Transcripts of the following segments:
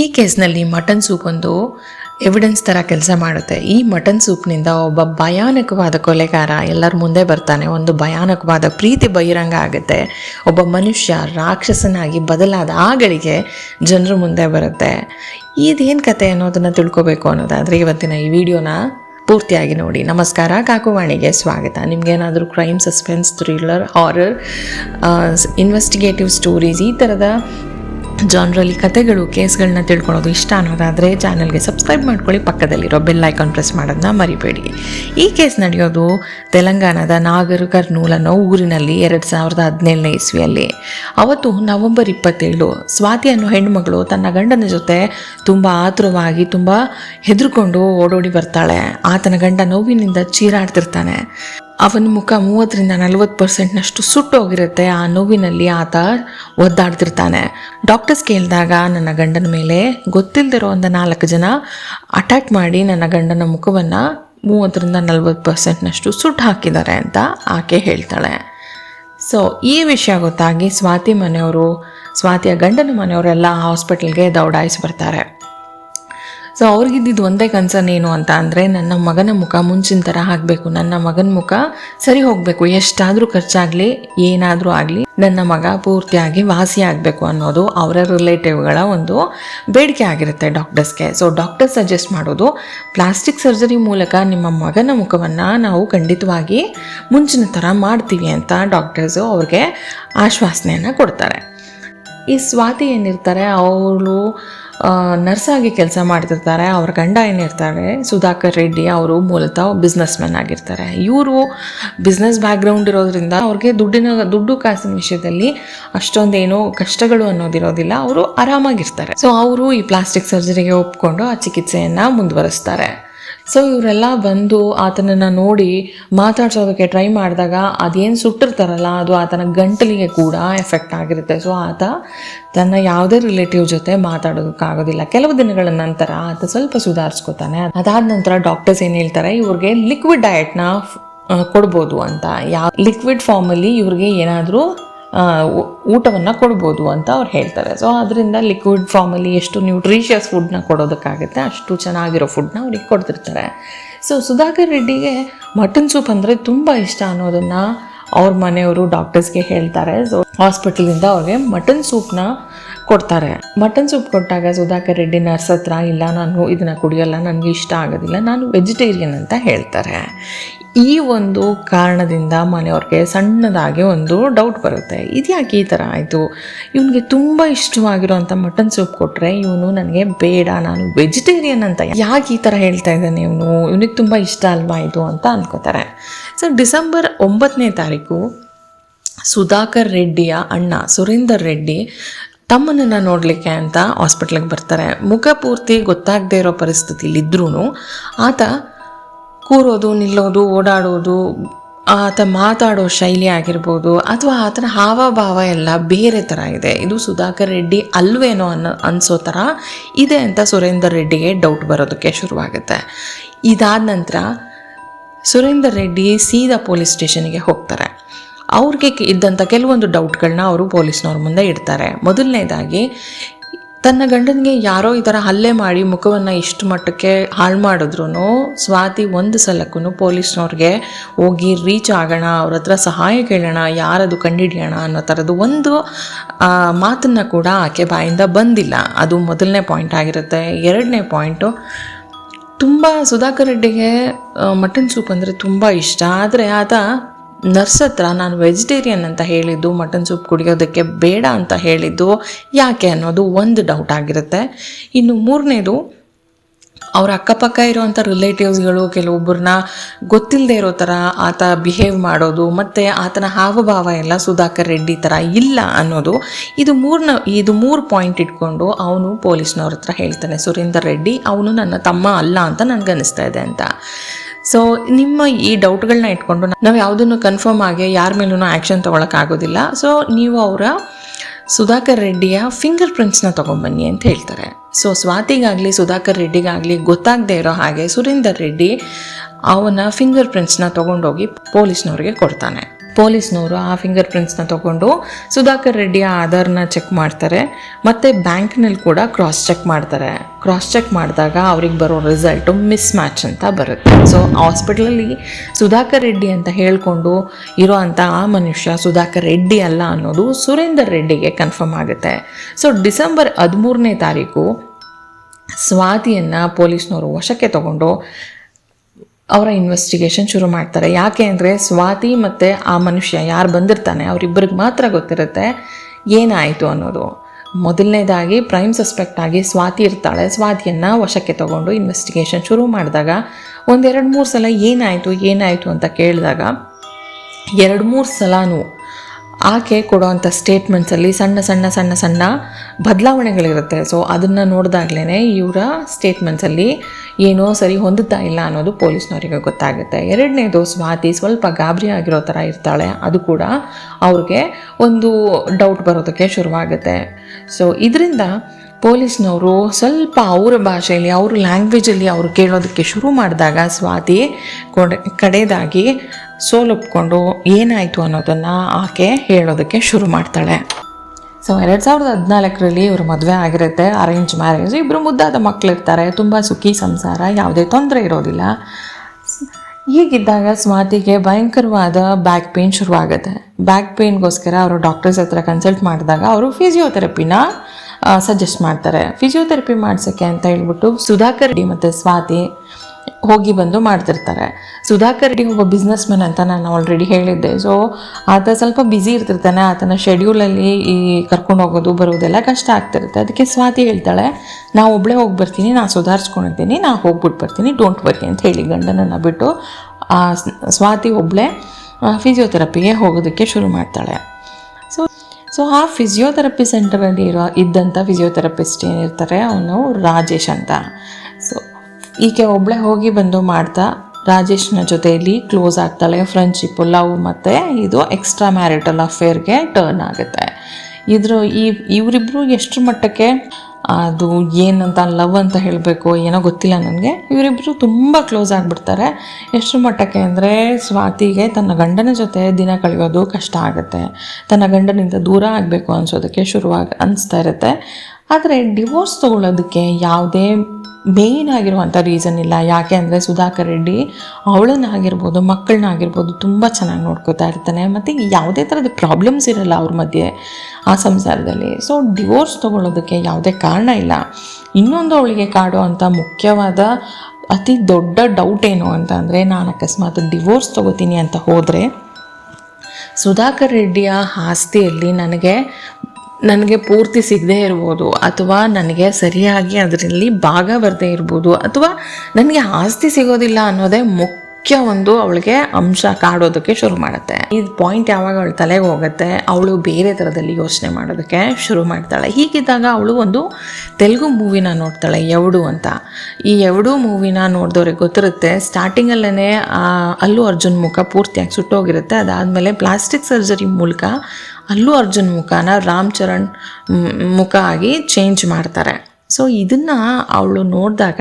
ಈ ಕೇಸ್ನಲ್ಲಿ mutton soup ಒಂದು ಎವಿಡೆನ್ಸ್ ಥರ ಕೆಲಸ ಮಾಡುತ್ತೆ. ಈ ಮಟನ್ ಸೂಪ್ನಿಂದ ಒಬ್ಬ ಭಯಾನಕವಾದ ಕೊಲೆಗಾರ ಎಲ್ಲರ ಮುಂದೆ ಬರ್ತಾನೆ. ಒಂದು ಭಯಾನಕವಾದ ಪ್ರೀತಿ ಬಹಿರಂಗ ಆಗುತ್ತೆ. ಒಬ್ಬ ಮನುಷ್ಯ ರಾಕ್ಷಸನಾಗಿ ಬದಲಾದ ಆಗಳಿಗೆ ಜನರ ಮುಂದೆ ಬರುತ್ತೆ. ಇದೇನು ಕತೆ ಅನ್ನೋದನ್ನು ತಿಳ್ಕೊಬೇಕು ಅನ್ನೋದಾದರೆ ಇವತ್ತಿನ ಈ ವಿಡಿಯೋನ ಪೂರ್ತಿಯಾಗಿ ನೋಡಿ. ನಮಸ್ಕಾರ, ಕಾಕುವಾಣಿಗೆ ಸ್ವಾಗತ. ನಿಮಗೇನಾದರೂ crime suspense thriller horror investigative stories ಈ ಥರದ ಜಾನ್ರಲ್ಲಿ ಕತೆಗಳು ಕೇಸ್ಗಳನ್ನ ತಿಳ್ಕೊಳ್ಳೋದು ಇಷ್ಟ ಅನ್ನೋದಾದರೆ ಚಾನಲ್ಗೆ ಸಬ್ಸ್ಕ್ರೈಬ್ ಮಾಡ್ಕೊಳ್ಳಿ. ಪಕ್ಕದಲ್ಲಿರೋ ಬೆಲ್ ಐಕಾನ್ ಪ್ರೆಸ್ ಮಾಡೋದನ್ನ ಮರಿಬೇಡಿ. ಈ ಕೇಸ್ ನಡೆಯೋದು ತೆಲಂಗಾಣದ ನಾಗರು ಕರ್ನೂಲ್ ಊರಿನಲ್ಲಿ ಎರಡು ಸಾವಿರದ ಹದಿನೇಳನೇ ಇಸ್ವಿಯಲ್ಲಿ. ಅವತ್ತು ನವೆಂಬರ್ ಇಪ್ಪತ್ತೇಳು, ಸ್ವಾತಿ ಅನ್ನೋ ಹೆಣ್ಮಗಳು ತನ್ನ ಗಂಡನ ಜೊತೆ ತುಂಬ ಆತುರವಾಗಿ, ತುಂಬ ಹೆದರ್ಕೊಂಡು ಓಡೋಡಿ ಬರ್ತಾಳೆ. ಆತನ ಗಂಡ ನೋವಿನಿಂದ ಚೀರಾಡ್ತಿರ್ತಾನೆ. ಅವನ ಮುಖ ಮೂವತ್ತರಿಂದ ನಲವತ್ತು ಪರ್ಸೆಂಟ್ನಷ್ಟು ಸುಟ್ಟೋಗಿರುತ್ತೆ. ಆ ನೋವಿನಲ್ಲಿ ಆತ ಒದ್ದಾಡ್ತಿರ್ತಾನೆ. ಡಾಕ್ಟರ್ಸ್ ಕೇಳಿದಾಗ ನನ್ನ ಗಂಡನ ಮೇಲೆ ಗೊತ್ತಿಲ್ಲದಿರೋ ಒಂದು ನಾಲ್ಕು ಜನ ಅಟ್ಯಾಕ್ ಮಾಡಿ ನನ್ನ ಗಂಡನ ಮುಖವನ್ನು ಮೂವತ್ತರಿಂದ ನಲವತ್ತು ಪರ್ಸೆಂಟ್ನಷ್ಟು ಸುಟ್ಟು ಹಾಕಿದ್ದಾರೆ ಅಂತ ಆಕೆ ಹೇಳ್ತಾಳೆ. ಸೊ ಈ ವಿಷಯ ಗೊತ್ತಾಗಿ ಸ್ವಾತಿ ಮನೆಯವರು, ಸ್ವಾತಿಯ ಗಂಡನ ಮನೆಯವರೆಲ್ಲ ಹಾಸ್ಪಿಟಲ್ಗೆ ದೌಡಾಯಿಸಿ ಬರ್ತಾರೆ. ಸೊ ಅವ್ರಿಗಿದ್ದಿದ್ದು ಒಂದೇ ಕನ್ಸರ್ನ್ ಏನು ಅಂತ ಅಂದರೆ ನನ್ನ ಮಗನ ಮುಖ ಮುಂಚಿನ ಥರ ಆಗಬೇಕು. ನನ್ನ ಮಗನ ಮುಖ ಸರಿ ಹೋಗಬೇಕು. ಎಷ್ಟಾದರೂ ಖರ್ಚಾಗಲಿ, ಏನಾದರೂ ಆಗಲಿ, ನನ್ನ ಮಗ ಪೂರ್ತಿಯಾಗಿ ವಾಸಿ ಆಗಬೇಕು ಅನ್ನೋದು ಅವರ ರಿಲೇಟಿವ್ಗಳ ಒಂದು ಬೇಡಿಕೆ ಆಗಿರುತ್ತೆ ಡಾಕ್ಟರ್ಸ್ಗೆ. ಸೊ ಡಾಕ್ಟರ್ ಸಜೆಸ್ಟ್ ಮಾಡೋದು, ಪ್ಲಾಸ್ಟಿಕ್ ಸರ್ಜರಿ ಮೂಲಕ ನಿಮ್ಮ ಮಗನ ಮುಖವನ್ನು ನಾವು ಖಂಡಿತವಾಗಿ ಮುಂಚಿನ ಥರ ಮಾಡ್ತೀವಿ ಅಂತ ಡಾಕ್ಟರ್ಸು ಅವ್ರಿಗೆ ಆಶ್ವಾಸನೆಯನ್ನು ಕೊಡ್ತಾರೆ. ಈ ಸ್ವಾತಿ ಏನಿರ್ತಾರೆ, ಅವಳು ನರ್ಸಾಗಿ ಕೆಲಸ ಮಾಡ್ತಿರ್ತಾರೆ, ಅವ್ರ ಗಂಡ ಏನಿರ್ತಾರೆ ಸುಧಾಕರ್ ರೆಡ್ಡಿ ಅವರು ಮೂಲತಃ ಬಿಸ್ನೆಸ್ ಮ್ಯಾನ್ ಆಗಿರ್ತಾರೆ. ಇವರು ಬಿಸ್ನೆಸ್ ಬ್ಯಾಕ್ಗ್ರೌಂಡ್ ಇರೋದ್ರಿಂದ ಅವ್ರಿಗೆ ದುಡ್ಡಿನ, ದುಡ್ಡು ಕಾಸಿನ ವಿಷಯದಲ್ಲಿ ಅಷ್ಟೊಂದೇನು ಕಷ್ಟಗಳು ಅನ್ನೋದಿರೋದಿಲ್ಲ, ಅವರು ಆರಾಮಾಗಿರ್ತಾರೆ. ಸೊ ಅವರು ಈ ಪ್ಲಾಸ್ಟಿಕ್ ಸರ್ಜರಿಗೆ ಒಪ್ಕೊಂಡು ಆ ಚಿಕಿತ್ಸೆಯನ್ನು ಮುಂದುವರಿಸ್ತಾರೆ. ಸೊ ಇವರೆಲ್ಲ ಬಂದು ಆತನನ್ನು ನೋಡಿ ಮಾತಾಡ್ಸೋದಕ್ಕೆ ಟ್ರೈ ಮಾಡಿದಾಗ ಅದೇನು ಸುಟ್ಟಿರ್ತಾರಲ್ಲ, ಅದು ಆತನ ಗಂಟಲಿಗೆ ಕೂಡ ಎಫೆಕ್ಟ್ ಆಗಿರುತ್ತೆ. ಸೊ ಆತ ತನ್ನ ಯಾವುದೇ ರಿಲೇಟಿವ್ ಜೊತೆ ಮಾತಾಡೋದಕ್ಕಾಗೋದಿಲ್ಲ. ಕೆಲವು ದಿನಗಳ ನಂತರ ಆತ ಸ್ವಲ್ಪ ಸುಧಾರಿಸ್ಕೋತಾನೆ. ಅದಾದ ನಂತರ ಡಾಕ್ಟರ್ಸ್ ಏನು ಹೇಳ್ತಾರೆ, ಇವ್ರಿಗೆ ಲಿಕ್ವಿಡ್ ಡಯಟ್ನ ಕೊಡ್ಬೋದು ಅಂತ. ಯಾವ ಲಿಕ್ವಿಡ್ ಫಾರ್ಮಲ್ಲಿ ಇವ್ರಿಗೆ ಏನಾದರೂ ಊಟವನ್ನು ಕೊಡ್ಬೋದು ಅಂತ ಅವ್ರು ಹೇಳ್ತಾರೆ. ಸೊ ಅದರಿಂದ ಲಿಕ್ವಿಡ್ ಫಾರ್ಮಲ್ಲಿ ಎಷ್ಟು ನ್ಯೂಟ್ರಿಷಿಯಸ್ ಫುಡ್ನ ಕೊಡೋದಕ್ಕಾಗುತ್ತೆ, ಅಷ್ಟು ಚೆನ್ನಾಗಿರೋ ಫುಡ್ನ ಅವ್ರಿಗೆ ಕೊಡ್ತಿರ್ತಾರೆ. ಸೊ ಸುಧಾಕರ್ ರೆಡ್ಡಿಗೆ ಮಟನ್ ಸೂಪ್ ಅಂದರೆ ತುಂಬ ಇಷ್ಟ ಅನ್ನೋದನ್ನು ಅವ್ರ ಮನೆಯವರು ಡಾಕ್ಟರ್ಸ್ಗೆ ಹೇಳ್ತಾರೆ. ಸೊ ಹಾಸ್ಪಿಟಲಿಂದ ಅವ್ರಿಗೆ ಮಟನ್ ಸೂಪ್ನ ಕೊಡ್ತಾರೆ. ಮಟನ್ ಸೂಪ್ ಕೊಟ್ಟಾಗ ಸುಧಾಕರ್ ರೆಡ್ಡಿ ನರ್ಸ್ ಹತ್ರ ಇಲ್ಲ ನಾನು ಇದನ್ನು ಕುಡಿಯೋಲ್ಲ, ನನಗೆ ಇಷ್ಟ ಆಗೋದಿಲ್ಲ, ನಾನು ವೆಜಿಟೇರಿಯನ್ ಅಂತ ಹೇಳ್ತಾರೆ. ಈ ಒಂದು ಕಾರಣದಿಂದ ಮನೆಯವ್ರಿಗೆ ಸಣ್ಣದಾಗಿ ಒಂದು ಡೌಟ್ ಬರುತ್ತೆ. ಇದ್ಯಾಕೆ ಈ ಥರ ಆಯಿತು? ಇವನಿಗೆ ತುಂಬ ಇಷ್ಟವಾಗಿರುವಂಥ ಮಟನ್ ಸೂಪ್ ಕೊಟ್ಟರೆ ಇವನು ನನಗೆ ಬೇಡ, ನಾನು ವೆಜಿಟೇರಿಯನ್ ಅಂತ ಯಾಕೆ ಈ ಥರ ಹೇಳ್ತಾ ಇದ್ದಾನೆ ಇವನು? ಇವನಿಗೆ ತುಂಬ ಇಷ್ಟ ಅಲ್ವಾ ಇದು ಅಂತ ಅನ್ಕೋತಾರೆ. ಸೊ ಡಿಸೆಂಬರ್ ಒಂಬತ್ತನೇ ತಾರೀಕು ಸುಧಾಕರ್ ರೆಡ್ಡಿಯ ಅಣ್ಣ ಸುರೇಂದರ್ ರೆಡ್ಡಿ ತಮ್ಮನನ್ನು ನೋಡಲಿಕ್ಕೆ ಅಂತ ಹಾಸ್ಪಿಟ್ಲಿಗೆ ಬರ್ತಾರೆ. ಮುಖ ಪೂರ್ತಿ ಗೊತ್ತಾಗದೇ ಇರೋ ಪರಿಸ್ಥಿತಿಲಿದ್ರೂ ಆತ ಕೂರೋದು, ನಿಲ್ಲೋದು, ಓಡಾಡೋದು, ಆತ ಮಾತಾಡೋ ಶೈಲಿ ಆಗಿರ್ಬೋದು ಅಥವಾ ಆತನ ಹಾವಭಾವ ಎಲ್ಲ ಬೇರೆ ಥರ ಇದೆ. ಇದು ಸುಧಾಕರ್ ರೆಡ್ಡಿ ಅಲ್ವೇನೋ ಅನ್ನೋ ಅನಿಸೋ ಥರ ಇದೆ ಅಂತ ಸುರೇಂದರ್ ರೆಡ್ಡಿಗೆ ಡೌಟ್ ಬರೋದಕ್ಕೆ ಶುರುವಾಗುತ್ತೆ. ಇದಾದ ನಂತರ ಸುರೇಂದರ್ ರೆಡ್ಡಿ ಸೀದಾ ಪೊಲೀಸ್ ಸ್ಟೇಷನ್ಗೆ ಹೋಗ್ತಾರೆ. ಅವ್ರಿಗೆ ಇದ್ದಂಥ ಕೆಲವೊಂದು ಡೌಟ್ಗಳನ್ನ ಅವರು ಪೊಲೀಸ್ನವ್ರ ಮುಂದೆ ಇಡ್ತಾರೆ. ಮೊದಲನೇದಾಗಿ, ತನ್ನ ಗಂಡನಿಗೆ ಯಾರೋ ಈ ಥರ ಹಲ್ಲೆ ಮಾಡಿ ಮುಖವನ್ನು ಇಷ್ಟು ಮಟ್ಟಕ್ಕೆ ಹಾಳು ಮಾಡಿದ್ರು ಸ್ವಾತಿ ಒಂದು ಸಲಕ್ಕೂ ಪೊಲೀಸ್ನವ್ರಿಗೆ ಹೋಗಿ ರೀಚ್ ಆಗೋಣ, ಅವ್ರ ಹತ್ರ ಸಹಾಯ ಕೇಳೋಣ, ಯಾರದು ಕಂಡುಹಿಡಿಯೋಣ ಅನ್ನೋ ಥರದ್ದು ಒಂದು ಮಾತನ್ನು ಕೂಡ ಆಕೆ ಬಾಯಿಂದ ಬಂದಿಲ್ಲ. ಅದು ಮೊದಲನೇ ಪಾಯಿಂಟ್ ಆಗಿರುತ್ತೆ. ಎರಡನೇ ಪಾಯಿಂಟು, ತುಂಬ ಸುಧಾಕರ್ ರೆಡ್ಡಿಗೆ ಮಟನ್ ಸೂಪ್ ಅಂದರೆ ತುಂಬ ಇಷ್ಟ. ಆದರೆ ಆತ ನರ್ಸ್ ಹತ್ರ ನಾನು ವೆಜಿಟೇರಿಯನ್ ಅಂತ ಹೇಳಿದ್ದು, ಮಟನ್ ಸೂಪ್ ಕುಡಿಯೋದಕ್ಕೆ ಬೇಡ ಅಂತ ಹೇಳಿದ್ದು, ಯಾಕೆ ಅನ್ನೋದು ಒಂದು ಡೌಟ್ ಆಗಿರುತ್ತೆ. ಇನ್ನು ಮೂರನೇದು, ಅವ್ರ ಅಕ್ಕಪಕ್ಕ ಇರೋವಂಥ ರಿಲೇಟಿವ್ಸ್ಗಳು ಕೆಲವೊಬ್ಬರನ್ನ ಗೊತ್ತಿಲ್ಲದೆ ಇರೋ ಥರ ಆತ ಬಿಹೇವ್ ಮಾಡೋದು, ಮತ್ತು ಆತನ ಹಾವಭಾವ ಎಲ್ಲ ಸುಧಾಕರ್ ರೆಡ್ಡಿ ಥರ ಇಲ್ಲ ಅನ್ನೋದು, ಇದು ಮೂರನ್ನ ಇದು ಮೂರು ಪಾಯಿಂಟ್ ಇಟ್ಕೊಂಡು ಅವನು ಪೊಲೀಸ್ನವ್ರ ಹತ್ರ ಹೇಳ್ತಾನೆ, ಸುರೇಂದರ್ ರೆಡ್ಡಿ, ಅವನು ನನ್ನ ತಮ್ಮ ಅಲ್ಲ ಅಂತ ನನಗನ್ನಿಸ್ತಾ ಇದೆ ಅಂತ. ಸೊ ನಿಮ್ಮ ಈ ಡೌಟ್ಗಳನ್ನ ಇಟ್ಕೊಂಡು ನಾವು ಯಾವುದನ್ನು ಕನ್ಫರ್ಮ್ ಆಗಿ ಯಾರ ಮೇಲೂ ಆ್ಯಕ್ಷನ್ ತೊಗೊಳಕ್ಕಾಗೋದಿಲ್ಲ ಸೊ ನೀವು ಅವರ ಸುಧಾಕರ್ ರೆಡ್ಡಿಯ ಫಿಂಗರ್ ಪ್ರಿಂಟ್ಸ್ನ ತೊಗೊಂಬನ್ನಿ ಅಂತ ಹೇಳ್ತಾರೆ. ಸೊ ಸ್ವಾತಿಗಾಗಲಿ, ಸುಧಾಕರ್ ರೆಡ್ಡಿಗಾಗಲಿ ಗೊತ್ತಾಗದೇ ಇರೋ ಹಾಗೆ ಸುರೇಂದರ್ ರೆಡ್ಡಿ ಅವನ ಫಿಂಗರ್ ಪ್ರಿಂಟ್ಸ್ನ ತೊಗೊಂಡೋಗಿ ಪೊಲೀಸ್ನವ್ರಿಗೆ ಕೊಡ್ತಾನೆ. ಪೊಲೀಸ್ನವರು ಆ ಫಿಂಗರ್ ಪ್ರಿಂಟ್ಸ್ನ ತಗೊಂಡು ಸುಧಾಕರ್ ರೆಡ್ಡಿಯ ಆಧಾರ್ನ ಚೆಕ್ ಮಾಡ್ತಾರೆ. ಮತ್ತು ಬ್ಯಾಂಕ್ನಲ್ಲಿ ಕೂಡ ಕ್ರಾಸ್ ಚೆಕ್ ಮಾಡ್ತಾರೆ. ಕ್ರಾಸ್ ಚೆಕ್ ಮಾಡಿದಾಗ ಅವ್ರಿಗೆ ಬರೋ ರಿಸಲ್ಟು ಮಿಸ್ ಮ್ಯಾಚ್ ಅಂತ ಬರುತ್ತೆ. ಸೊ ಹಾಸ್ಪಿಟ್ಲಲ್ಲಿ ಸುಧಾಕರ್ ರೆಡ್ಡಿ ಅಂತ ಹೇಳಿಕೊಂಡು ಇರೋ ಅಂಥ ಆ ಮನುಷ್ಯ ಸುಧಾಕರ್ ರೆಡ್ಡಿ ಅಲ್ಲ ಅನ್ನೋದು ಸುರೇಂದರ್ ರೆಡ್ಡಿಗೆ ಕನ್ಫರ್ಮ್ ಆಗುತ್ತೆ. ಸೊ ಡಿಸೆಂಬರ್ ಹದಿಮೂರನೇ ತಾರೀಕು ಸ್ವಾತಿಯನ್ನು ಪೊಲೀಸ್ನವರು ವಶಕ್ಕೆ ತಗೊಂಡು ಅವರ ಇನ್ವೆಸ್ಟಿಗೇಷನ್ ಶುರು ಮಾಡ್ತಾರೆ. ಯಾಕೆ ಅಂದರೆ ಸ್ವಾತಿ ಮತ್ತು ಆ ಮನುಷ್ಯ ಯಾರು ಬಂದಿರ್ತಾನೆ ಅವರಿಬ್ಬರಿಗೆ ಮಾತ್ರ ಗೊತ್ತಿರುತ್ತೆ ಏನಾಯಿತು ಅನ್ನೋದು. ಮೊದಲನೇದಾಗಿ ಪ್ರೈಮ್ ಸಸ್ಪೆಕ್ಟ್ ಆಗಿ ಸ್ವಾತಿ ಇರ್ತಾಳೆ. ಸ್ವಾತಿಯನ್ನು ವಶಕ್ಕೆ ತಗೊಂಡು ಇನ್ವೆಸ್ಟಿಗೇಷನ್ ಶುರು ಮಾಡಿದಾಗ ಒಂದೆರಡು ಮೂರು ಸಲ ಏನಾಯಿತು ಏನಾಯಿತು ಅಂತ ಕೇಳಿದಾಗ ಎರಡು ಮೂರು ಸಲನೂ ಆಕೆ ಕೊಡೋವಂಥ ಸ್ಟೇಟ್ಮೆಂಟ್ಸಲ್ಲಿ ಸಣ್ಣ ಸಣ್ಣ ಸಣ್ಣ ಸಣ್ಣ ಬದಲಾವಣೆಗಳಿರುತ್ತೆ. ಸೊ ಅದನ್ನು ನೋಡಿದಾಗ್ಲೇ ಇವರ ಸ್ಟೇಟ್ಮೆಂಟ್ಸಲ್ಲಿ ಏನೋ ಸರಿ ಹೊಂದುತ್ತಾ ಇಲ್ಲ ಅನ್ನೋದು ಪೊಲೀಸ್ನವರಿಗೆ ಗೊತ್ತಾಗುತ್ತೆ. ಎರಡನೇದು ಸ್ವಾತಿ ಸ್ವಲ್ಪ ಗಾಬರಿ ಆಗಿರೋ ಥರ ಇರ್ತಾಳೆ. ಅದು ಕೂಡ ಅವ್ರಿಗೆ ಒಂದು ಡೌಟ್ ಬರೋದಕ್ಕೆ ಶುರುವಾಗುತ್ತೆ. ಸೊ ಇದರಿಂದ ಪೊಲೀಸ್ನವರು ಸ್ವಲ್ಪ ಅವರ ಭಾಷೆಯಲ್ಲಿ, ಅವ್ರ ಲ್ಯಾಂಗ್ವೇಜಲ್ಲಿ ಅವರು ಕೇಳೋದಕ್ಕೆ ಶುರು ಮಾಡಿದಾಗ ಸ್ವಾತಿ ಕೊಡ ಕಡೆಯದಾಗಿ ಸೋಲೊಪ್ಕೊಂಡು ಏನಾಯಿತು ಅನ್ನೋದನ್ನು ಆಕೆ ಹೇಳೋದಕ್ಕೆ ಶುರು ಮಾಡ್ತಾಳೆ. ಸೊ ಎರಡು ಸಾವಿರದ ಹದಿನಾಲ್ಕರಲ್ಲಿ ಇವರು ಮದುವೆ ಆಗಿರುತ್ತೆ ಅರೇಂಜ್ ಮ್ಯಾರೇಜ್ ಇಬ್ಬರು ಮುದ್ದಾದ ಮಕ್ಕಳಿರ್ತಾರೆ ತುಂಬ ಸುಖಿ ಸಂಸಾರ, ಯಾವುದೇ ತೊಂದರೆ ಇರೋದಿಲ್ಲ. ಹೀಗಿದ್ದಾಗ ಸ್ವಾತಿಗೆ ಭಯಂಕರವಾದ ಬ್ಯಾಕ್ ಪೇನ್ ಶುರುವಾಗುತ್ತೆ. ಬ್ಯಾಕ್ ಪೇಯ್ನ್ಗೋಸ್ಕರ ಅವರು ಡಾಕ್ಟರ್ಸ್ ಹತ್ರ ಕನ್ಸಲ್ಟ್ ಮಾಡಿದಾಗ ಅವರು ಫಿಸಿಯೋಥೆರಪಿನ ಸಜೆಸ್ಟ್ ಮಾಡ್ತಾರೆ. ಫಿಸಿಯೋಥೆರಪಿ ಮಾಡಿಸೋಕ್ಕೆ ಅಂತ ಹೇಳ್ಬಿಟ್ಟು ಸುಧಾಕರ್ ರೆಡ್ಡಿ ಮತ್ತು ಸ್ವಾತಿ ಹೋಗಿ ಬಂದು ಮಾಡ್ತಿರ್ತಾರೆ. ಸುಧಾಕರ್ ರೆಡ್ಡಿ ಒಬ್ಬ ಬಿಸ್ನೆಸ್ ಮ್ಯಾನ್ ಅಂತ ನಾನು ಆಲ್ರೆಡಿ ಹೇಳಿದ್ದೆ. ಸೊ ಆತ ಸ್ವಲ್ಪ ಬ್ಯುಸಿ ಇರ್ತಿರ್ತಾನೆ. ಆತನ ಶೆಡ್ಯೂಲಲ್ಲಿ ಈ ಕರ್ಕೊಂಡು ಹೋಗೋದು, ಬರೋದೆಲ್ಲ ಕಷ್ಟ ಆಗ್ತಿರುತ್ತೆ. ಅದಕ್ಕೆ ಸ್ವಾತಿ ಹೇಳ್ತಾಳೆ ನಾವು ಒಬ್ಬಳೇ ಹೋಗಿ ಬರ್ತೀನಿ, ನಾನು ಸುಧಾರಿಸ್ಕೊಂಡಿರ್ತೀನಿ, ನಾನು ಹೋಗ್ಬಿಟ್ಟು ಬರ್ತೀನಿ ಡೋಂಟ್ ವರಿ ಅಂತ ಹೇಳಿ ಗಂಡನನ್ನು ಬಿಟ್ಟು, ಆ ಸ್ವಾತಿ ಒಬ್ಬಳೇ ಫಿಸಿಯೋಥೆರಪಿಗೆ ಹೋಗೋದಕ್ಕೆ ಶುರು ಮಾಡ್ತಾಳೆ. ಸೊ ಸೊ ಆ ಫಿಸಿಯೋಥೆರಪಿ ಸೆಂಟರಲ್ಲಿ ಇರೋ ಇದ್ದಂಥ ಫಿಸಿಯೋಥೆರಪಿಸ್ಟ್ ಏನಿರ್ತಾರೆ, ಅವನು ರಾಜೇಶ್ ಅಂತ. ಈಕೆ ಒಬ್ಬಳೇ ಹೋಗಿ ಬಂದು ಮಾಡ್ತಾ ರಾಜೇಶ್ನ ಜೊತೆಯಲ್ಲಿ ಕ್ಲೋಸ್ ಆಗ್ತಾಳೆ ಫ್ರೆಂಡ್ಶಿಪ್ಪು ಲವ್ ಮತ್ತು ಇದು ಎಕ್ಸ್ಟ್ರಾ ಮ್ಯಾರಿಟಲ್ ಅಫೇರ್ಗೆ ಟರ್ನ್ ಆಗುತ್ತೆ. ಇದ್ರ ಈ ಇವರಿಬ್ಬರು ಎಷ್ಟು ಮಟ್ಟಕ್ಕೆ ಅದು ಏನಂತ ಲವ್ ಅಂತ ಹೇಳಬೇಕು ಏನೋ ಗೊತ್ತಿಲ್ಲ ನನಗೆ. ಇವರಿಬ್ಬರು ತುಂಬ ಕ್ಲೋಸ್ ಆಗಿಬಿಡ್ತಾರೆ. ಎಷ್ಟು ಮಟ್ಟಕ್ಕೆ ಅಂದರೆ ಸ್ವಾತಿಗೆ ತನ್ನ ಗಂಡನ ಜೊತೆ ದಿನ ಕಳೆಯೋದು ಕಷ್ಟ ಆಗುತ್ತೆ. ತನ್ನ ಗಂಡನಿಂದ ದೂರ ಆಗಬೇಕು ಅನಿಸೋದಕ್ಕೆ ಶುರುವಾಗಿ ಅನಿಸ್ತಾ ಇರುತ್ತೆ. ಆದರೆ ಡಿವೋರ್ಸ್ ತೊಗೊಳ್ಳೋದಕ್ಕೆ ಯಾವುದೇ ಮೇಯ್ನ್ ಆಗಿರುವಂಥ ರೀಸನ್ ಇಲ್ಲ. ಯಾಕೆ ಅಂದರೆ ಸುಧಾಕರ್ ರೆಡ್ಡಿ ಅವಳನ್ನಾಗಿರ್ಬೋದು, ಮಕ್ಕಳನ್ನಾಗಿರ್ಬೋದು ತುಂಬ ಚೆನ್ನಾಗಿ ನೋಡ್ಕೋತಾ ಇರ್ತಾನೆ. ಮತ್ತು ಯಾವುದೇ ಥರದ ಪ್ರಾಬ್ಲಮ್ಸ್ ಇರಲ್ಲ ಅವ್ರ ಮಧ್ಯೆ ಆ ಸಂಸಾರದಲ್ಲಿ. ಸೊ ಡಿವೋರ್ಸ್ ತೊಗೊಳೋದಕ್ಕೆ ಯಾವುದೇ ಕಾರಣ ಇಲ್ಲ. ಇನ್ನೊಂದು ಅವಳಿಗೆ ಕಾಡೋ ಮುಖ್ಯವಾದ ಅತಿ ದೊಡ್ಡ ಡೌಟ್ ಏನು ಅಂತ ಅಂದರೆ, ನಾನು ಅಕಸ್ಮಾತ್ ಡಿವೋರ್ಸ್ ತೊಗೋತೀನಿ ಅಂತ ಹೋದರೆ ಸುಧಾಕರ್ ರೆಡ್ಡಿಯ ಆಸ್ತಿಯಲ್ಲಿ ನನಗೆ ನನಗೆ ಪೂರ್ತಿ ಸಿಗದೇ ಇರ್ಬೋದು ಅಥವಾ ನನಗೆ ಸರಿಯಾಗಿ ಅದರಲ್ಲಿ ಭಾಗ ಬರದೇ ಇರ್ಬೋದು ಅಥವಾ ನನಗೆ ಆಸ್ತಿ ಸಿಗೋದಿಲ್ಲ ಅನ್ನೋದೇ ಮುಖ್ಯ ಒಂದು ಅವಳಿಗೆ ಅಂಶ ಕಾಡೋದಕ್ಕೆ ಶುರು ಮಾಡುತ್ತೆ. ಈ ಪಾಯಿಂಟ್ ಯಾವಾಗ ಅವಳ ತಲೆಗೆ ಹೋಗುತ್ತೆ, ಅವಳು ಬೇರೆ ಥರದಲ್ಲಿ ಯೋಚನೆ ಮಾಡೋದಕ್ಕೆ ಶುರು ಮಾಡ್ತಾಳೆ. ಹೀಗಿದ್ದಾಗ ಅವಳು ಒಂದು ತೆಲುಗು ಮೂವಿನ ನೋಡ್ತಾಳೆ ಎವಡು ಅಂತ. ಈ ಎವಡು ಮೂವಿನ ನೋಡಿದವ್ರಿಗೆ ಗೊತ್ತಿರುತ್ತೆ ಸ್ಟಾರ್ಟಿಂಗಲ್ಲೇ ಅಲ್ಲೂ ಅರ್ಜುನ್ ಮುಖ ಪೂರ್ತಿಯಾಗಿ ಸುಟ್ಟೋಗಿರುತ್ತೆ. ಅದಾದಮೇಲೆ ಪ್ಲಾಸ್ಟಿಕ್ ಸರ್ಜರಿ ಮೂಲಕ ಅಲ್ಲು ಅರ್ಜುನ್ ಮುಖನ ರಾಮ್ ಚರಣ್ ಮುಖ ಆಗಿ ಚೇಂಜ್ ಮಾಡ್ತಾರೆ. ಸೊ ಇದನ್ನು ಅವಳು ನೋಡಿದಾಗ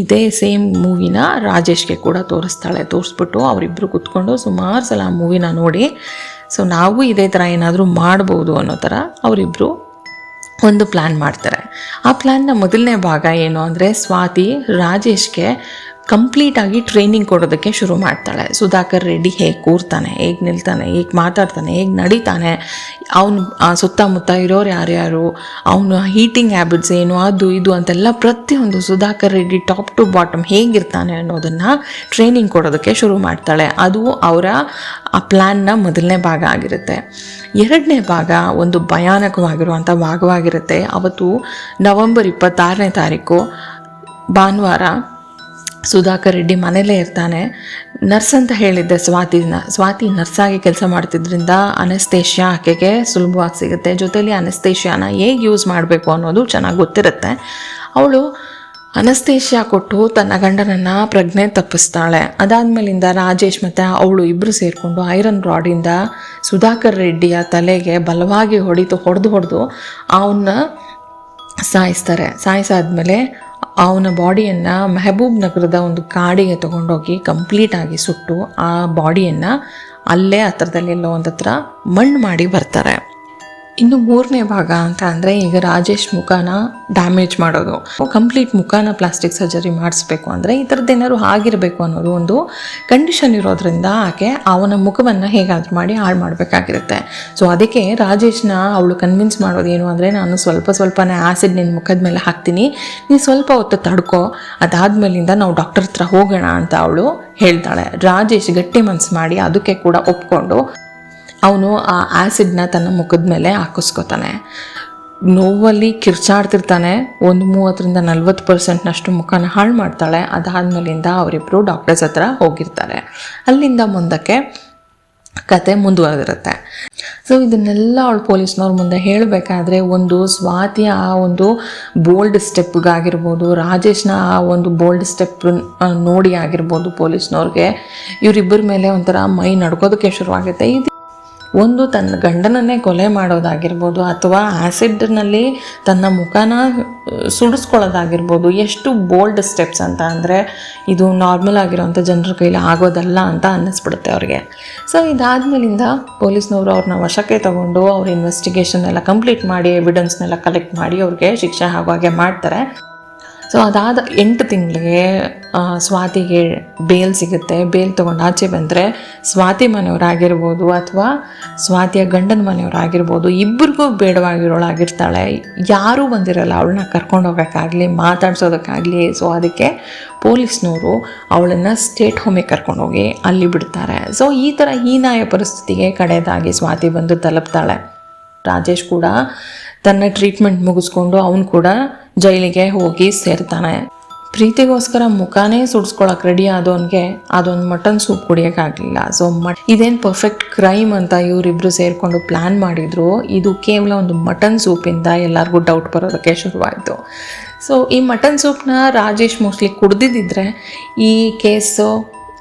ಇದೇ ಸೇಮ್ ಮೂವಿನ ರಾಜೇಶ್ಗೆ ಕೂಡ ತೋರಿಸ್ತಾಳೆ. ತೋರಿಸ್ಬಿಟ್ಟು ಅವರಿಬ್ಬರು ಕುತ್ಕೊಂಡು ಸುಮಾರು ಸಲ ಆ ಮೂವಿನ ನೋಡಿ. ಸೊ ನಾವು ಇದೇ ಥರ ಏನಾದರೂ ಮಾಡ್ಬೋದು ಅನ್ನೋ ಥರ ಅವರಿಬ್ಬರು ಒಂದು ಪ್ಲ್ಯಾನ್ ಮಾಡ್ತಾರೆ. ಆ ಪ್ಲ್ಯಾನ್ನ ಮೊದಲನೇ ಭಾಗ ಏನು ಅಂದರೆ ಸ್ವಾತಿ ರಾಜೇಶ್ಗೆ ಕಂಪ್ಲೀಟಾಗಿ ಟ್ರೈನಿಂಗ್ ಕೊಡೋದಕ್ಕೆ ಶುರು ಮಾಡ್ತಾಳೆ. ಸುಧಾಕರ್ ರೆಡ್ಡಿ ಹೇಗೆ ಕೂರ್ತಾನೆ, ಹೇಗೆ ನಿಲ್ತಾನೆ, ಹೇಗೆ ಮಾತಾಡ್ತಾನೆ, ಹೇಗೆ ನಡೀತಾನೆ, ಅವನು ಸುತ್ತಮುತ್ತ ಇರೋರು ಯಾರ್ಯಾರು ಅವನು ಹೀಟಿಂಗ್ ಹ್ಯಾಬಿಟ್ಸ್ ಏನು, ಅದು ಇದು ಅಂತೆಲ್ಲ ಪ್ರತಿಯೊಂದು Sudhakar Reddy top to bottom ಹೇಗಿರ್ತಾನೆ ಅನ್ನೋದನ್ನು ಟ್ರೈನಿಂಗ್ ಕೊಡೋದಕ್ಕೆ ಶುರು ಮಾಡ್ತಾಳೆ. ಅದು ಅವರ, ಆ ಪ್ಲ್ಯಾನ್ನ ಮೊದಲನೇ ಭಾಗ ಆಗಿರುತ್ತೆ. ಎರಡನೇ ಭಾಗ ಒಂದು ಭಯಾನಕವಾಗಿರುವಂಥ ಭಾಗವಾಗಿರುತ್ತೆ. ಅವತ್ತು ನವಂಬರ್ ಇಪ್ಪತ್ತಾರನೇ ತಾರೀಕು, ಭಾನುವಾರ ಸುಧಾಕರ್ ರೆಡ್ಡಿ ಮನೇಲೇ ಇರ್ತಾನೆ. ನರ್ಸ್ ಅಂತ ಹೇಳಿದ್ದೆ ಸ್ವಾತಿನ. ಸ್ವಾತಿ ನರ್ಸಾಗಿ ಕೆಲಸ ಮಾಡ್ತಿದ್ರಿಂದ ಅನಸ್ತೇಷ್ಯಾ ಆಕೆಗೆ ಸುಲಭವಾಗಿ ಸಿಗುತ್ತೆ. ಜೊತೇಲಿ ಅನಸ್ತೇಷ್ಯಾನ ಹೇಗೆ ಯೂಸ್ ಮಾಡಬೇಕು ಅನ್ನೋದು ಚೆನ್ನಾಗಿ ಗೊತ್ತಿರುತ್ತೆ. ಅವಳು ಅನಸ್ತೇಷ್ಯಾ ಕೊಟ್ಟು ತನ್ನ ಗಂಡನನ್ನು ಪ್ರಜ್ಞೆ ತಪ್ಪಿಸ್ತಾಳೆ. ಅದಾದಮೇಲಿಂದ ರಾಜೇಶ್ ಮತ್ತು ಅವಳು ಇಬ್ಬರು ಸೇರಿಕೊಂಡು ಐರನ್ ರಾಡಿಂದ ಸುಧಾಕರ್ ರೆಡ್ಡಿಯ ತಲೆಗೆ ಬಲವಾಗಿ ಹೊಡಿತು, ಹೊಡೆದು ಹೊಡೆದು ಅವನ್ನ ಸಾಯಿಸ್ತಾರೆ. ಸಾಯಿಸಾದ್ಮೇಲೆ ಅವನ ಬಾಡಿಯನ್ನು ಮೆಹಬೂಬ್ ನಗರದ ಒಂದು ಕಾಡಿಗೆ ತಗೊಂಡೋಗಿ ಕಂಪ್ಲೀಟಾಗಿ ಸುಟ್ಟು ಆ ಬಾಡಿಯನ್ನು ಅಲ್ಲೇ ಹತ್ರದಲ್ಲೆಲ್ಲೋ ಒಂದು ಹತ್ರ ಮಣ್ಣು ಮಾಡಿ ಬರ್ತಾರೆ. ಇನ್ನು ಮೂರನೇ ಭಾಗ ಅಂತ ಅಂದರೆ ಈಗ ರಾಜೇಶ್ ಮುಖನ ಡ್ಯಾಮೇಜ್ ಮಾಡೋದು. ಕಂಪ್ಲೀಟ್ ಮುಖನ ಪ್ಲಾಸ್ಟಿಕ್ ಸರ್ಜರಿ ಮಾಡಿಸ್ಬೇಕು ಅಂದರೆ ಈ ಥರದ್ದು ಏನಾದ್ರು ಆಗಿರಬೇಕು ಅನ್ನೋದು ಒಂದು ಕಂಡೀಷನ್ ಇರೋದ್ರಿಂದ ಆಕೆ ಅವನ ಮುಖವನ್ನು ಹೇಗಾದರೂ ಮಾಡಿ ಹಾಳು ಮಾಡಬೇಕಾಗಿರುತ್ತೆ. ಸೊ ಅದಕ್ಕೆ ರಾಜೇಶ್ನ ಅವಳು ಕನ್ವಿನ್ಸ್ ಮಾಡೋದು ಏನು ಅಂದರೆ ನಾನು ಸ್ವಲ್ಪ ಸ್ವಲ್ಪನೇ ಆ್ಯಸಿಡ್ ನಿನ್ನ ಮುಖದ ಮೇಲೆ ಹಾಕ್ತೀನಿ. ನೀನು ಸ್ವಲ್ಪ ಹೊತ್ತು ತಡ್ಕೋ. ಅದಾದ್ಮೇಲಿಂದ ನಾವು ಡಾಕ್ಟರ್ ಹತ್ರ ಹೋಗೋಣ ಅಂತ ಅವಳು ಹೇಳ್ತಾಳೆ. ರಾಜೇಶ್ ಗಟ್ಟಿ ಮನ್ಸು ಮಾಡಿ ಅದಕ್ಕೆ ಕೂಡ ಒಪ್ಕೊಂಡು ಅವನು ಆ ಆ್ಯಸಿಡ್ನ ತನ್ನ ಮುಖದ ಮೇಲೆ ಹಾಕಿಸ್ಕೊತಾನೆ. ನೋವಲ್ಲಿ ಕಿರ್ಚಾಡ್ತಿರ್ತಾನೆ. ಒಂದು ಮೂವತ್ತರಿಂದ ನಲ್ವತ್ತು ಪರ್ಸೆಂಟ್ನಷ್ಟು ಮುಖನ ಹಾಳು ಮಾಡ್ತಾಳೆ. ಅದಾದ್ಮೇಲಿಂದ ಅವರಿಬ್ಬರು ಡಾಕ್ಟರ್ಸ್ ಹತ್ರ ಹೋಗಿರ್ತಾರೆ. ಅಲ್ಲಿಂದ ಮುಂದಕ್ಕೆ ಕತೆ ಮುಂದುವರೆದಿರುತ್ತೆ. ಸೊ ಇದನ್ನೆಲ್ಲ ಅವಳು ಪೊಲೀಸ್ನವ್ರ ಮುಂದೆ ಹೇಳಬೇಕಾದ್ರೆ ಒಂದು ಸ್ವಾತಿಯ ಆ ಒಂದು ಬೋಲ್ಡ್ ಸ್ಟೆಪ್ಗಾಗಿರ್ಬೋದು ರಾಜೇಶ್ನ ಆ ಒಂದು ಬೋಲ್ಡ್ ಸ್ಟೆಪ್ ನೋಡಿ ಆಗಿರ್ಬೋದು ಪೊಲೀಸ್ನವ್ರಿಗೆ. ಇವರಿಬ್ಬರ ಮೇಲೆ ಒಂಥರ ಮೈ ನಡ್ಕೋದಕ್ಕೆ ಶುರುವಾಗುತ್ತೆ. ಇದು ಒಂದು ತನ್ನ ಗಂಡನನ್ನೇ ಕೊಲೆ ಮಾಡೋದಾಗಿರ್ಬೋದು ಅಥವಾ ಆ್ಯಸಿಡ್ನಲ್ಲಿ ತನ್ನ ಮುಖನ ಸುಡಿಸ್ಕೊಳ್ಳೋದಾಗಿರ್ಬೋದು, ಎಷ್ಟು ಬೋಲ್ಡ್ ಸ್ಟೆಪ್ಸ್ ಅಂತ ಅಂದರೆ ಇದು ನಾರ್ಮಲ್ ಆಗಿರೋವಂಥ ಜನರ ಕೈಲಿ ಆಗೋದಲ್ಲ ಅಂತ ಅನ್ನಿಸ್ಬಿಡುತ್ತೆ ಅವ್ರಿಗೆ. ಸೊ ಇದಾದ್ಮೇಲಿಂದ ಪೊಲೀಸ್ನವರು ಅವ್ರನ್ನ ವಶಕ್ಕೆ ತಗೊಂಡು ಅವ್ರ ಇನ್ವೆಸ್ಟಿಗೇಷನ್ ಎಲ್ಲ ಕಂಪ್ಲೀಟ್ ಮಾಡಿ ಎವಿಡೆನ್ಸ್ನೆಲ್ಲ ಕಲೆಕ್ಟ್ ಮಾಡಿ ಅವ್ರಿಗೆ ಶಿಕ್ಷೆ ಹಾಗೆ ಮಾಡ್ತಾರೆ. ಸೊ ಅದಾದ ಎಂಟು ತಿಂಗಳಿಗೆ ಸ್ವಾತಿಗೆ ಬೇಲ್ ಸಿಗುತ್ತೆ. ಬೇಲ್ ತೊಗೊಂಡು ಆಚೆ ಬಂದರೆ ಸ್ವಾತಿ ಮನೆಯವರಾಗಿರ್ಬೋದು ಅಥವಾ ಸ್ವಾತಿಯ ಗಂಡನ ಮನೆಯವರಾಗಿರ್ಬೋದು ಇಬ್ಬರಿಗೂ ಬೇಡವಾಗಿರೋಳಾಗಿರ್ತಾಳೆ. ಯಾರೂ ಬಂದಿರಲ್ಲ ಅವಳನ್ನ ಕರ್ಕೊಂಡು ಹೋಗೋಕ್ಕಾಗಲಿ, ಮಾತಾಡ್ಸೋದಕ್ಕಾಗಲಿ. ಸೊ ಅದಕ್ಕೆ ಪೊಲೀಸ್ನವರು ಅವಳನ್ನು ಸ್ಟೇಟ್ ಹೋಮಿಗೆ ಕರ್ಕೊಂಡೋಗಿ ಅಲ್ಲಿ ಬಿಡ್ತಾರೆ. ಸೊ ಈ ಥರ ಹೀನಾಯ ಪರಿಸ್ಥಿತಿಗೆ ಕಡೆಯದಾಗಿ ಸ್ವಾತಿ ಬಂದು ತಲುಪ್ತಾಳೆ. ರಾಜೇಶ್ ಕೂಡ ತನ್ನ ಟ್ರೀಟ್ಮೆಂಟ್ ಮುಗಿಸ್ಕೊಂಡು ಅವನು ಕೂಡ ಜೈಲಿಗೆ ಹೋಗಿ ಸೇರ್ತಾನೆ. ಪ್ರೀತಿಗೋಸ್ಕರ ಮುಖಾನೇ ಸುಡ್ಸ್ಕೊಳಕ್ ರೆಡಿ ಆದವನಿಗೆ ಅದೊಂದು ಮಟನ್ ಸೂಪ್ ಕುಡಿಯೋಕ್ಕಾಗಲಿಲ್ಲ. ಸೊ ಮಟ್ ಇದೇನು ಪರ್ಫೆಕ್ಟ್ ಕ್ರೈಮ್ ಅಂತ ಇವರಿಬ್ರು ಸೇರಿಕೊಂಡು ಪ್ಲ್ಯಾನ್ ಮಾಡಿದ್ರು. ಇದು ಕೇವಲ ಒಂದು ಮಟನ್ ಸೂಪಿಂದ ಎಲ್ಲರಿಗೂ ಡೌಟ್ ಬರೋದಕ್ಕೆ ಶುರುವಾಯಿತು. ಸೊ ಈ ಮಟನ್ ಸೂಪ್ನ ರಾಜೇಶ್ ಮೋಸ್ಟ್ಲಿ ಕುಡ್ದಿದ್ದಿದ್ರೆ ಈ ಕೇಸು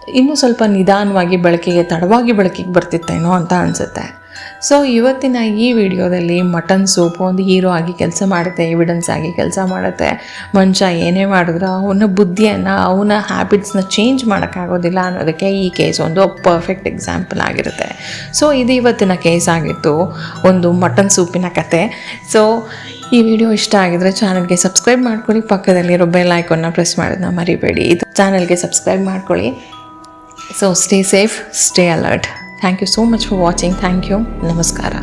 ಇನ್ನೂ ಸ್ವಲ್ಪ ನಿಧಾನವಾಗಿ ಬೆಳಕಿಗೆ, ತಡವಾಗಿ ಬೆಳಕಿಗೆ ಬರ್ತಿತ್ತೇನೋ ಅಂತ ಅನಿಸುತ್ತೆ. ಸೊ ಇವತ್ತಿನ ಈ ವಿಡಿಯೋದಲ್ಲಿ ಮಟನ್ ಸೂಪ್ ಒಂದು ಹೀರೋ ಆಗಿ ಕೆಲಸ ಮಾಡುತ್ತೆ ಎವಿಡೆನ್ಸ್ ಆಗಿ ಕೆಲಸ ಮಾಡುತ್ತೆ. ಮನುಷ್ಯ ಏನೇ ಮಾಡಿದ್ರು ಅವನ ಬುದ್ಧಿಯನ್ನು, ಅವನ ಹ್ಯಾಬಿಟ್ಸ್ನ ಚೇಂಜ್ ಮಾಡೋಕ್ಕಾಗೋದಿಲ್ಲ ಅನ್ನೋದಕ್ಕೆ ಈ ಕೇಸ್ ಒಂದು ಪರ್ಫೆಕ್ಟ್ ಎಕ್ಸಾಂಪಲ್ ಆಗಿರುತ್ತೆ. ಸೊ ಇದು ಇವತ್ತಿನ ಕೇಸ್ ಆಗಿತ್ತು ಒಂದು ಮಟನ್ ಸೂಪಿನ ಕತೆ. ಸೊ ಈ ವಿಡಿಯೋ ಇಷ್ಟ ಆಗಿದ್ರೆ ಚಾನಲ್ಗೆ ಸಬ್ಸ್ಕ್ರೈಬ್ ಮಾಡ್ಕೊಳ್ಳಿ, ಪಕ್ಕದಲ್ಲಿರೋ ಬೆಲ್ ಐಕನ್ನ ಪ್ರೆಸ್ ಮಾಡೋದನ್ನ ಮರಿಬೇಡಿ. ಇದು ಚಾನಲ್ಗೆ ಸಬ್ಸ್ಕ್ರೈಬ್ ಮಾಡ್ಕೊಳ್ಳಿ. So stay safe stay alert thank you so much for watching thank you ನಮಸ್ಕಾರ